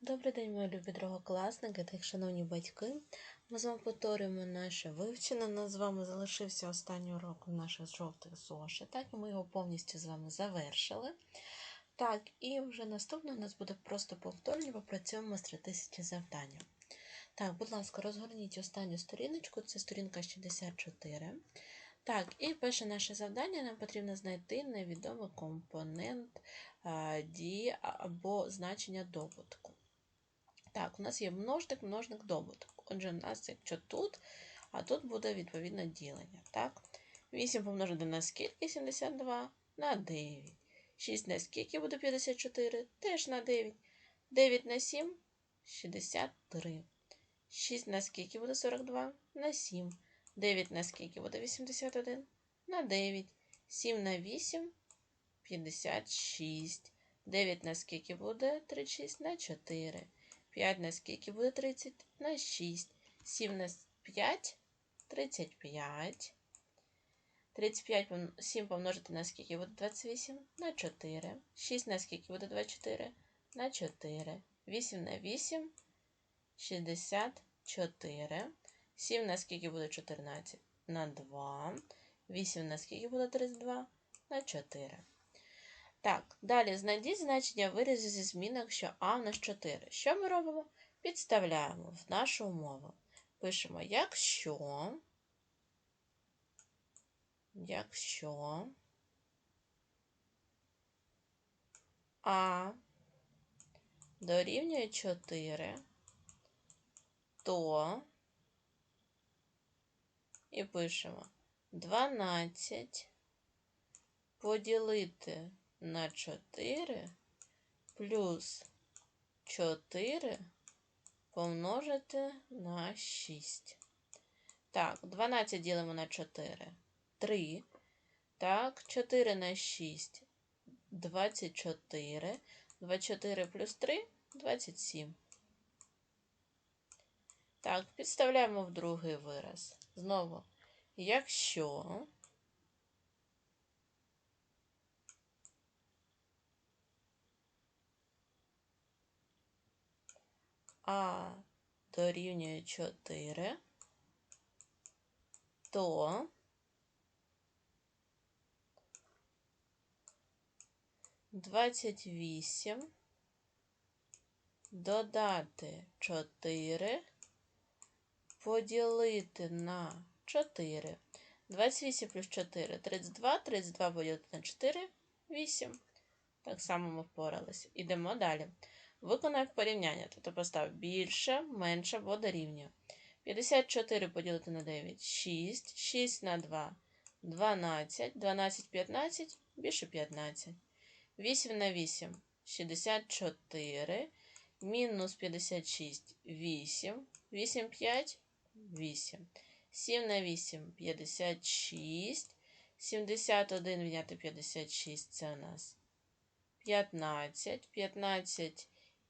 Добрий день, мої любі другокласники та шановні батьки. Ми з вами повторюємо наше вивчення. У нас з вами залишився останній урок у наших жовтих зошитах, і ми його повністю з вами завершили. Так, і вже наступне у нас буде просто повторення, попрацюємо з 3000 завдання. Так, будь ласка, розгорніть останню сторіночку, це сторінка 64. Так, і перше наше завдання нам потрібно знайти невідомий компонент дії або значення добутку. Так, у нас є множник, множник добуток. Отже, у нас, якщо тут, а тут буде відповідно ділення. Так? 8 помножити на скільки 72 на 9. 6 на скільки буде 54, теж на 9. 9 на 7 63. 6 на скільки буде 42 на 7. 9 на скільки буде 81 на 9. 7 на 8 56. 9 на скільки буде 36 на 4. 5 на скільки буде 30 на 6. 7 на 5 35. 35 7 помножити на скільки буде 28 на 4. 6 на скільки буде 24 на 4. 8 на 8 64. 7 на скільки буде 14 на 2. 8 на скільки буде 32 на 4. Так, далі знайдіть значення виразів зі змінок, що А в нас 4. Що ми робимо? Підставляємо в нашу умову. Пишемо, якщо, якщо А дорівнює 4, то і пишемо 12 поділити на 4 плюс 4 помножити на 6. Так, 12 ділимо на 4. 3. Так, 4 на 6. 24. 24 плюс 3 27. Так, підставляємо в другий вираз. Знову, якщо А дорівнює 4, то двадцять вісім додати 4 поділити на 4. 28 плюс 4 32, 32 поділити на 4 8. Так само ми впоралися. Ідемо далі. Виконав порівняння, тобто постав більше, менше або дорівнює. 54 поділити на 9 6, 6 на 2 12, 12, 15, більше 15. 8 на 8 64, мінус 56 8, 8, 5, 8. 7 на 8 56, 71 відняти 56 це у нас 15, 15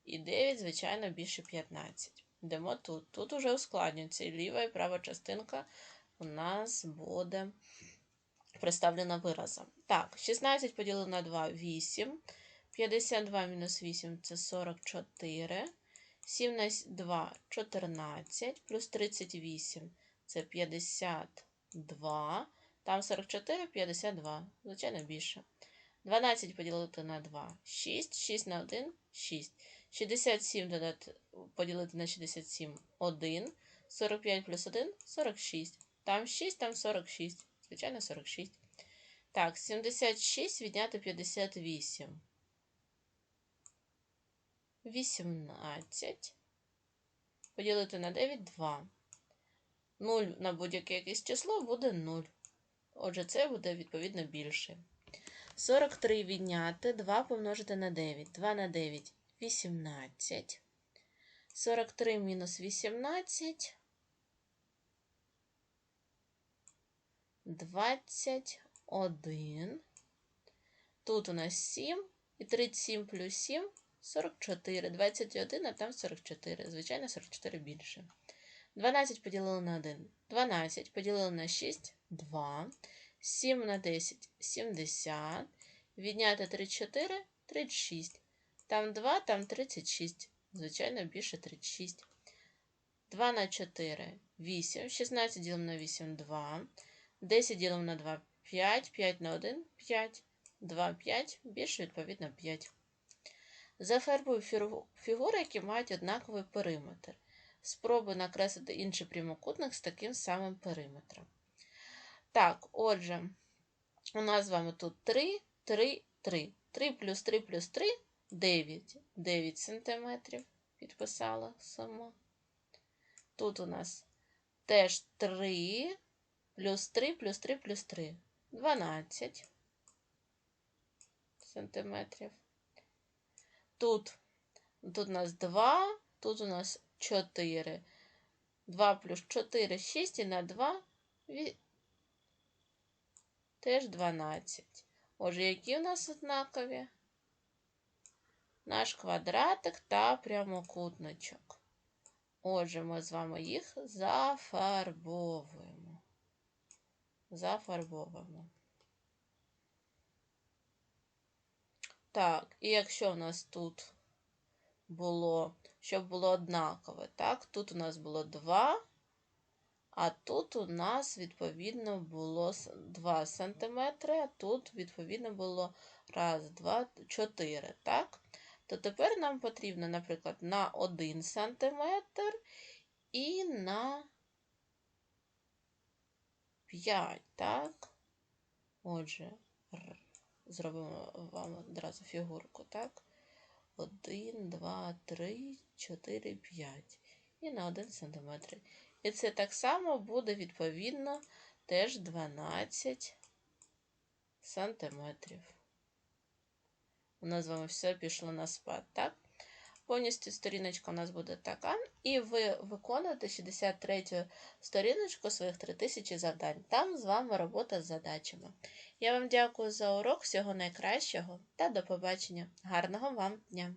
і 9, звичайно, більше 15. Йдемо тут. Тут уже ускладнюється. І ліва і права частинка у нас буде представлена виразом. Так, 16 поділено на 2 8. 52 мінус 8 це 44. 7 на 2 14, плюс 38 це 52. Там 44, 52. Звичайно, більше. 12 поділити на 2 6. 6 на 1 6. 67 додати, поділити на 67 1. 45 плюс 1 46. Там 6, там 46. Звичайно, 46. Так, 76 відняти 58. 18. Поділити на 9 2. 0 на будь-яке якесь число буде 0. Отже, це буде відповідно більше. 43 відняти 2 помножити на 9. 2 на 9 18. 43 мінус 18. 21. Тут у нас 7. І 37 плюс 7 44. 21, а там 44. Звичайно, 44 більше. 12 поділили на 1. 12 поділили на 6 2. 7 на 10 70. Відняти 34 36. Там 2, там 36. Звичайно, більше 36. 2 на 4 8. 16 ділимо на 8 2. 10 ділимо на 2 5. 5 на 1 5. 2 5. Більше, відповідно, 5. Зафарбуй фігури, які мають однаковий периметр. Спробуй накреслити інший прямокутник з таким самим периметром. Так, отже, у нас з вами тут 3, 3, 3. 3 плюс 3 плюс 3 9. 9 сантиметрів. Підписала сама. Тут у нас теж 3 плюс 3 плюс 3 плюс 3. 12 сантиметрів. Тут, тут у нас 2, тут у нас 4. 2 плюс 4 6 і на 2 теж 12. Отже, які у нас однакові? Наш квадратик та прямокутничок. Отже, ми з вами їх зафарбовуємо. Зафарбовуємо. Так, і якщо у нас тут було, щоб було однакове, так, тут у нас було 2, а тут у нас, відповідно, було 2 см, а тут, відповідно, було 1, 2, 4, так? То тепер нам потрібно, наприклад, на 1 см і на 5, так? Отже, зробимо вам одразу фігурку, так? 1, 2, 3, 4, 5. І на 1 см. І це так само буде, відповідно, теж 12 сантиметрів. У нас з вами все пішло на спад, так? Повністю сторіночка у нас буде така. І ви виконуєте 63 сторіночку своїх 3000 завдань. Там з вами робота з задачами. Я вам дякую за урок, всього найкращого та до побачення. Гарного вам дня!